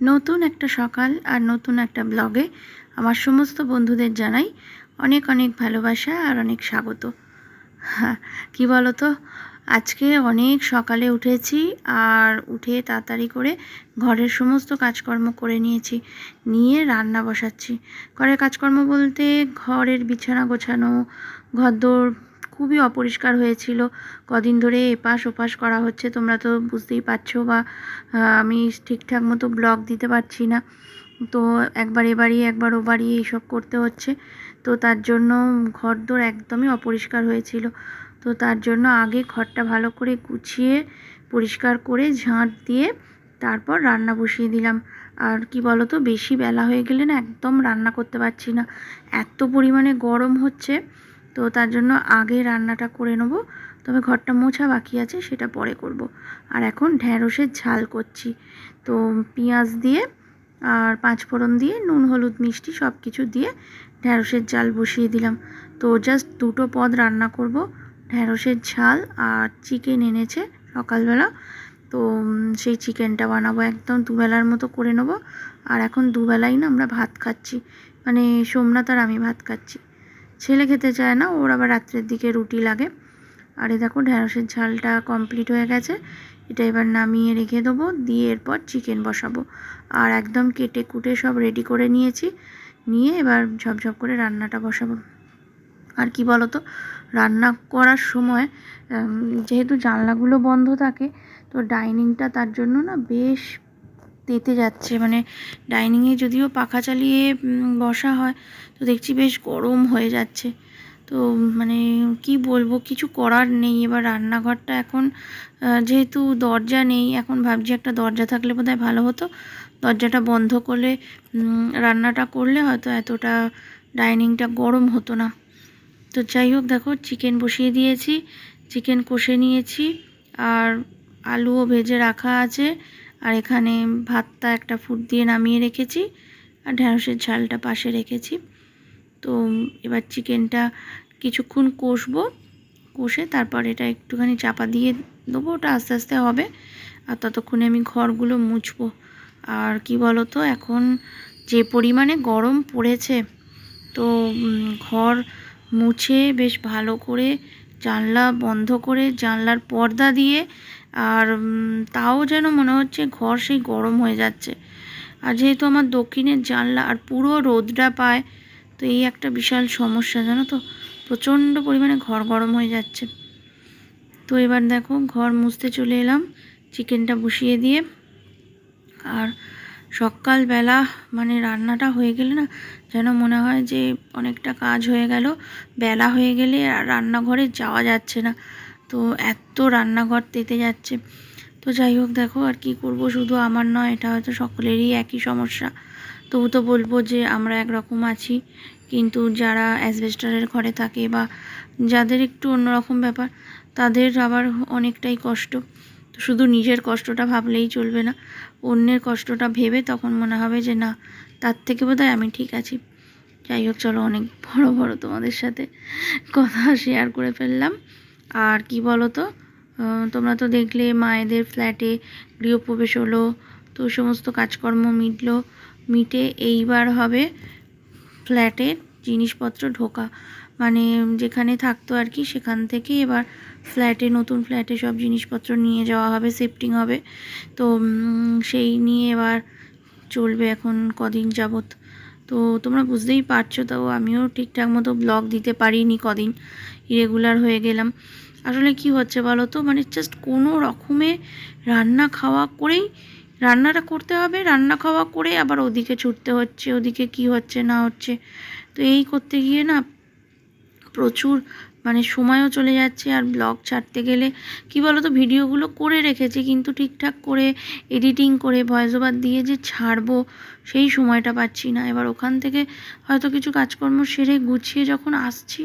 নতুন একটা সকাল আর নতুন একটা ব্লগে আমার সমস্ত বন্ধুদের জানাই অনেক অনেক ভালোবাসা আর অনেক স্বাগত। হ্যাঁ কী বলো তো আজকে অনেক সকালে উঠেছি আর উঠে তাড়াতাড়ি করে ঘরের সমস্ত কাজকর্ম করে নিয়েছি, নিয়ে রান্না বসাচ্ছি। ঘরের কাজকর্ম বলতে ঘরের বিছানা গোছানো, ঘরদোর খুবই অপরিষ্কার হয়েছিল। কদিন ধরে এপাশ ওপাশ করা হচ্ছে, তোমরা তো বুঝতেই পারছ বা আমি ঠিকঠাক মতো ব্লগ দিতে পারছি না। তো একবার এবারই, একবার ও বাড়ি এইসব করতে হচ্ছে। তো তার জন্য ঘরদোর একদমই অপরিষ্কার হয়েছিল। তো তার জন্য আগে ঘরটা ভালো করে গুছিয়ে, পরিষ্কার করে ঝাঁট দিয়ে তারপর রান্না বসিয়ে দিলাম। আর কি বলো তো বেশি বেলা হয়ে গেলে না একদম রান্না করতে পারছি না। এত পরিমাণে গরম হচ্ছে তো তার জন্য আগে রান্নাটা করে নেব। তবে ঘরটা মোছা বাকি আছে, সেটা পরে করব। আর এখন ঢ্যাঁড়সের ঝাল করছি। তো পেঁয়াজ দিয়ে আর পাঁচ ফোড়ন দিয়ে, নুন, হলুদ, মিষ্টি সব কিছু দিয়ে ঢ্যাঁড়সের ঝাল বসিয়ে দিলাম। তো জাস্ট দুটো পদ রান্না করব। ঢ্যাঁড়সের ঝাল আর চিকেন এনেছে সকালবেলা। তো সেই চিকেনটা বানাবো একদম দুবেলার মতো করে নেব। আর এখন দুবেলাই না আমরা ভাত খাচ্ছি। মানে সোমনাথ আর আমি ভাত খাচ্ছি। ছেলে খেতে চায় না, ওর আবার রাত্রের দিকে রুটি লাগে। আর এই দেখো ঢ্যাঁড়সের ঝালটা কমপ্লিট হয়ে গেছে। এটা এবার নামিয়ে রেখে দেবো, দিয়ে এরপর চিকেন বসাবো। আর একদম কেটে কুটে সব রেডি করে নিয়েছি। নিয়ে এবার ঝপঝপ করে রান্নাটা বসাবো। আর কি বলো তো রান্না করার সময় যেহেতু জানলাগুলো বন্ধ থাকে, তো ডাইনিংটা তার জন্য না বেশ তেতে যাচ্ছে। মানে ডাইনিংয়ে যদিও পাখা চালিয়ে বসা হয়, তো দেখছি বেশ গরম হয়ে যাচ্ছে। তো মানে কি বলব, কিছু করার নেই। এবার রান্নাঘরটা এখন যেহেতু দরজা নেই, এখন ভাবছি একটা দরজা থাকলে বোধহয় ভালো হতো। দরজাটা বন্ধ করলে রান্নাটা করলে হয়তো এতটা ডাইনিংটা গরম হতো না। তো যাই হোক, দেখো চিকেন বসিয়ে দিয়েছি চিকেন কষে নিয়েছি, আর আলুও ভেজে রাখা আছে। আর এখানে ভাতটা একটা ফুট দিয়ে নামিয়ে রেখেছি আর ঢ্যাঁড়সের ঝালটা পাশে রেখেছি। তো এবার চিকেনটা কিছুক্ষণ কষবো, কষে তারপর এটা একটুখানি চাপা দিয়ে দেবো, ওটা আস্তে আস্তে হবে। আর ততক্ষণে আমি ঘরগুলো মুছবো। আর কি বলো তো এখন যে পরিমাণে গরম পড়েছে, তো ঘর মুছে বেশ ভালো করে জানলা বন্ধ করে জানলার পর্দা দিয়ে আর তাও যেন মনে হচ্ছে ঘর সেই গরম হয়ে যাচ্ছে। আর যেহেতু আমার দক্ষিণের জানলা আর পুরো রোদটা পায়, তো এই একটা বিশাল সমস্যা, জানো তো? প্রচণ্ড পরিমাণে ঘর গরম হয়ে যাচ্ছে। তো এবার দেখো, ঘর মুছতে চলে এলাম, চিকেনটা বসিয়ে দিয়ে। আর সকালবেলা মানে রান্নাটা হয়ে গেলে না, যেন মনে হয় যে অনেকটা কাজ হয়ে গেল। বেলা হয়ে গেলে আর রান্নাঘরে যাওয়া যাচ্ছে না। তো এত রান্নাঘর তেতে যাচ্ছে। তো যাই হোক, দেখো আর কি করব, শুধু আমার নয়, এটা হয়তো সকলেরই একই সমস্যা। তবু তো বলব যে আমরা একরকম আছি, কিন্তু যারা অ্যাসবেস্টারের ঘরে থাকে বা যাদের একটু অন্যরকম ব্যাপার, তাদের আবার অনেকটাই কষ্ট। তো শুধু নিজের কষ্টটা ভাবলেই চলবে না, অন্যের কষ্টটা ভেবে তখন মনে হবে যে না, তার থেকে বোধহয় আমি ঠিক আছি। যাই হোক, চলো অনেক বড় বড় তোমাদের সাথে কথা শেয়ার করে ফেললাম। আর কি বলো তো তোমরা তো দেখলে মায়েদের ফ্ল্যাটে গৃহপ্রবেশ হলো, তো সমস্ত কাজকর্ম মিটলো, মিটে এইবার হবে ফ্ল্যাটে জিনিসপত্র ঢোকা। মানে যেখানে থাকতো আর কি, সেখান থেকে এবার ফ্ল্যাটে নতুন ফ্ল্যাটে সব জিনিসপত্র নিয়ে যাওয়া হবে শিফটিং হবে। তো সেই নিয়ে এবার চলবে এখন কদিন যাবত তো তোমরা বুঝতেই পারছ তাও আমিও ঠিকঠাক মতো ব্লগ দিতে পারিনি কদিন। ইরেগুলার হয়ে গেলাম। আসলে কি হচ্ছে বলো তো? মানে জাস্ট কোনো রকমে রান্না খাওয়া করেই রান্নাটা করতে হবে, রান্না খাওয়া করে আবার ওদিকে ছুটতে হচ্ছে, ওদিকে কি হচ্ছে, না হচ্ছে। তো এই করতে গিয়ে না প্রচুর মানে সময়ও চলে যাচ্ছে আর ব্লগ ছাড়তে গেলে কি তো ভিডিওগুলো করে রেখেছি কিন্তু ঠিকঠাক করে এডিটিং করে ভয়েস ওভার দিয়ে যে ছাড়বো সেই সময়টা পাচ্ছি না। এবার ওখান থেকে হয়তো কিছু কাজকর্ম সেরে গুছিয়ে যখন আসছি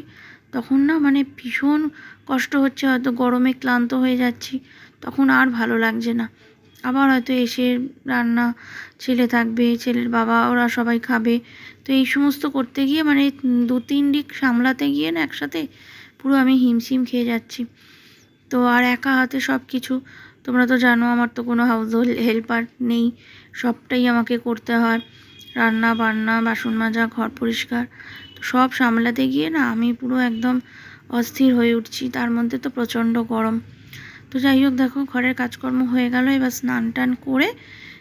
তখন না মানে ভীষণ কষ্ট হচ্ছে, হয়তো গরমে ক্লান্ত হয়ে যাচ্ছি, তখন আর ভালো লাগছে না। আবার হয়তো এসে রান্না, ছেলে থাকবে, ছেলের বাবা, ওরা সবাই খাবে। তো এই সমস্ত করতে গিয়ে মানে দু তিন দিক সামলাতে গিয়ে না একসাথে পুরো আমি হিমশিম খেয়ে যাচ্ছি। তো আর একা হাতে সব কিছু তোমরা তো জানো আমার তো কোনো হাউস হেল্পার নেই। সবটাই আমাকে করতে হয়। রান্না বান্না বাসন মাজা, ঘর পরিষ্কার সব সামলাতে গিয়ে না আমি পুরো একদম অস্থির হয়ে উঠছি। তার মধ্যে তো প্রচণ্ড গরম। তো যাই হোক, দেখো ঘরের কাজকর্ম হয়ে গেল। এবার স্নান টান করে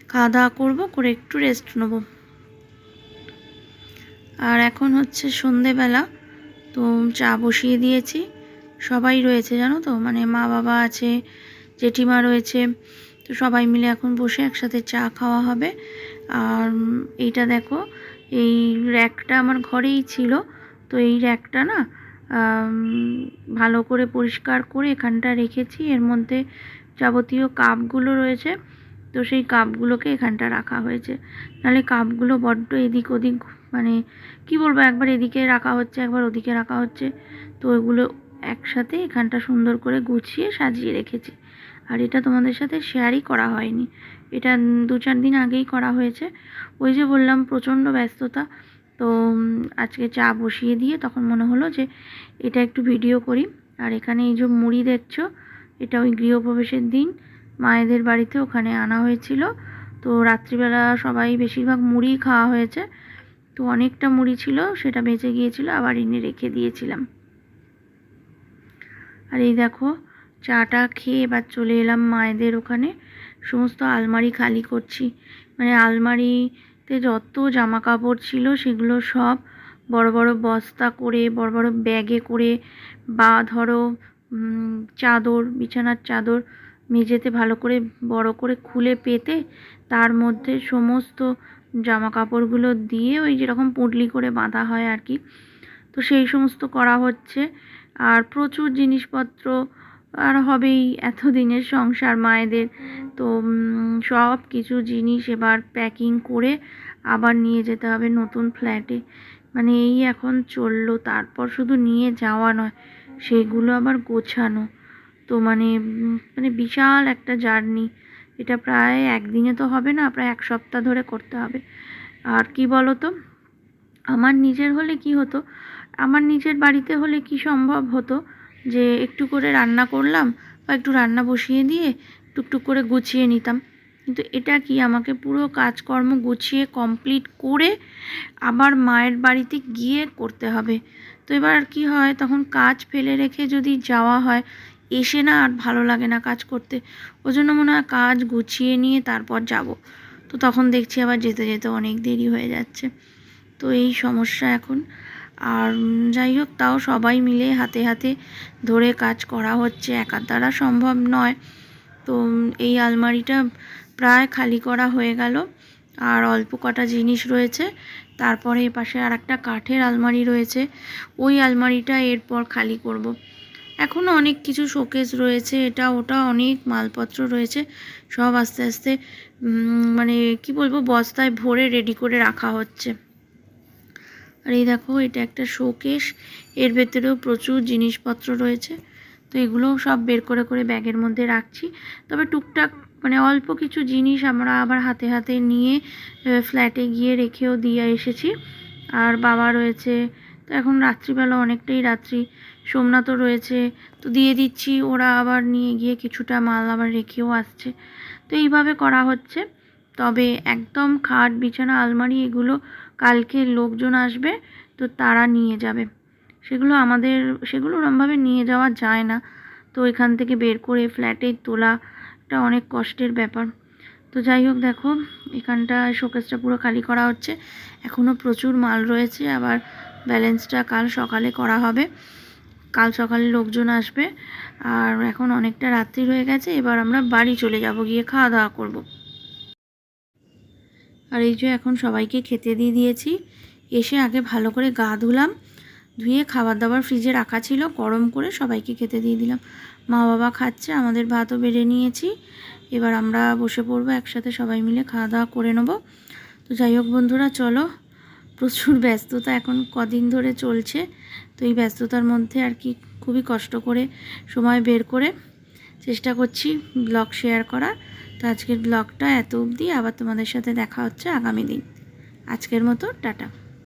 খাওয়া দাওয়া করব, করে একটু রেস্ট নেব। আর এখন হচ্ছে সন্ধেবেলা। তো চা বসিয়ে দিয়েছি। সবাই রয়েছে জানো তো? মানে মা বাবা আছে, জেঠিমা রয়েছে। তো সবাই মিলে এখন বসে একসাথে চা খাওয়া হবে। আর এইটা দেখো এই র্যাকটা আমার ঘরেই ছিল। তো এই র্যাকটা না ভালো করে পরিষ্কার করে এখানটা রেখেছি। এর মধ্যে যাবতীয় কাপগুলো রয়েছে, তো সেই কাপগুলোকে এখানটা রাখা হয়েছে। নাহলে কাপগুলো বড্ড এদিক ওদিক মানে কি বলব, একবার এদিকে রাখা হচ্ছে, একবার ওদিকে রাখা হচ্ছে। তো ওইগুলো একসাথে এখানটা সুন্দর করে গুছিয়ে সাজিয়ে রেখেছি। আর এটা তোমাদের সাথে শেয়ারই করা হয়নি। এটা দু চার দিন আগেই করা হয়েছে। ওই যে বললাম, প্রচণ্ড ব্যস্ততা। তো আজকে চা বসিয়ে দিয়ে তখন মনে হলো যে এটা একটু ভিডিও করি। আর এখানে এই যে মুড়ি দেখছ, এটা ওই গৃহপ্রবেশের দিন। মায়েদের বাড়িতে ওখানে আনা হয়েছিল। তো রাত্রিবেলা সবাই বেশিরভাগ মুড়ি খাওয়া হয়েছে। তো অনেকটা মুড়ি ছিল, সেটা বেঁচে গিয়েছিল, আবার এনে রেখে দিয়েছিলাম। আর এই দেখো, চাটা খেয়ে এবার চলে এলাম মায়েদের ওখানে। সমস্ত আলমারি খালি করছি। মানে আলমারিতে যত জামা কাপড় ছিল সেগুলো সব বড় বড় বস্তা করে, বড় বড় ব্যাগে করে বা ধরো চাদর, বিছানার চাদর মেঝেতে ভালো করে, বড় করে খুলে পেতে তার মধ্যে সমস্ত জামা কাপড়গুলো দিয়ে ওই যেরকম পুঁটলি করে বাঁধা হয় আর কি। তো সেই সমস্ত করা হচ্ছে। আর প্রচুর জিনিসপত্র আর হবেই এতদিনের সংসার মায়েদের। তো সব কিছু জিনিস এবার প্যাকিং করে আবার নিয়ে যেতে হবে নতুন ফ্ল্যাটে মানে এই এখন চলল, তারপর শুধু নিয়ে যাওয়া নয়, সেগুলো আবার গোছানো। তো মানে মানে বিশাল একটা জার্নি। এটা প্রায় একদিনে তো হবে না, প্রায় এক সপ্তাহ ধরে করতে হবে। আর কি বলো তো আমার নিজের হলে কি হতো, আমার নিজের বাড়িতে হলে কি সম্ভব হতো যে একটু করে রান্না করলাম বা একটু রান্না বসিয়ে দিয়ে টুকটুক করে গুছিয়ে নিতাম। কিন্তু এটা কি আমাকে পুরো কাজকর্ম গুছিয়ে কমপ্লিট করে আবার মায়ের বাড়িতে গিয়ে করতে হবে? তো এবার কি হয়, তখন কাজ ফেলে রেখে যদি যাওয়া হয়, এসে না আর ভালো লাগে না কাজ করতে। ওই জন্য মনে হয় কাজ গুছিয়ে নিয়ে তারপর যাব। তো তখন দেখছি আবার যেতে যেতে অনেক দেরি হয়ে যাচ্ছে। তো এই সমস্যা এখন। আর যাই হোক তাও সবাই মিলে হাতে হাতে ধরে কাজ করা হচ্ছে। একার দ্বারা সম্ভব নয়। তো এই আলমারিটা প্রায় খালি করা হয়ে গেল। আর অল্প কটা জিনিস রয়েছে। তারপরে এ পাশে আর একটা কাঠের আলমারি রয়েছে। ওই আলমারিটা এরপর খালি করব। এখনও অনেক কিছু শোকেস রয়েছে। এটা, ওটা অনেক মালপত্র রয়েছে। সব আস্তে আস্তে মানে কি বলব, বস্তায় ভরে রেডি করে রাখা হচ্ছে। আর এই দেখো, এটা একটা শোকেস এর ভেতরেও প্রচুর জিনিসপত্র রয়েছে। তো এগুলোও সব বের করে করে ব্যাগের মধ্যে রাখছি। তবে টুকটাক মানে অল্প কিছু জিনিস আমরা আবার হাতে হাতে নিয়ে ফ্ল্যাটে গিয়ে রেখেও দিয়ে এসেছি। আর বাবা রয়েছে। তো এখন রাত্রিবেলা অনেকটাই রাত্রি। সোমনাথও রয়েছে। তো দিয়ে দিচ্ছি, ওরা আবার নিয়ে গিয়ে কিছুটা মাল আবার রেখেও আসছে। তো এইভাবে করা হচ্ছে। তবে একদম খাট, বিছানা, আলমারি এগুলো কালকে লোকজন আসবে, তো তারা নিয়ে যাবে। সেগুলো আমাদের, সেগুলো ওরমভাবে নিয়ে যাওয়া যায় না। তো এখান থেকে বের করে ফ্ল্যাটে তোলাটা অনেক কষ্টের ব্যাপার। তো যাই হোক, দেখো, এখানটা শোকেসটা পুরো খালি করা হচ্ছে। এখনও প্রচুর মাল রয়েছে, আবার ব্যালেন্সটা কাল সকালে করা হবে। কাল সকালে লোকজন আসবে, আর এখন অনেকটা রাত্রি হয়ে গেছে, এবার আমরা বাড়ি চলে যাব, গিয়ে খাওয়া দাওয়া করব। আর এই যে এখন সবাইকে খেতে দিয়ে দিয়েছি। এসে আগে ভালো করে গা ধুলাম, ধুয়ে খাবার দাবার ফ্রিজে রাখা ছিল, গরম করে সবাইকে খেতে দিয়ে দিলাম। মা বাবা খাচ্ছে, আমাদের ভাতও বেড়ে নিয়েছি। এবার আমরা বসে পড়ব, একসাথে সবাই মিলে খাওয়া দাওয়া করে নেব। তো যাই হোক বন্ধুরা, চলো। প্রচুর ব্যস্ততা এখন কদিন ধরে চলছে, তো এই ব্যস্ততার মধ্যে আর কি খুবই কষ্ট করে সময় বের করে চেষ্টা করছি ব্লগ শেয়ার করার। তো আজকের ব্লগটা এত অবধি। আবার তোমাদের সাথে দেখা হচ্ছে আগামী দিন। আজকের মতো, টাটা।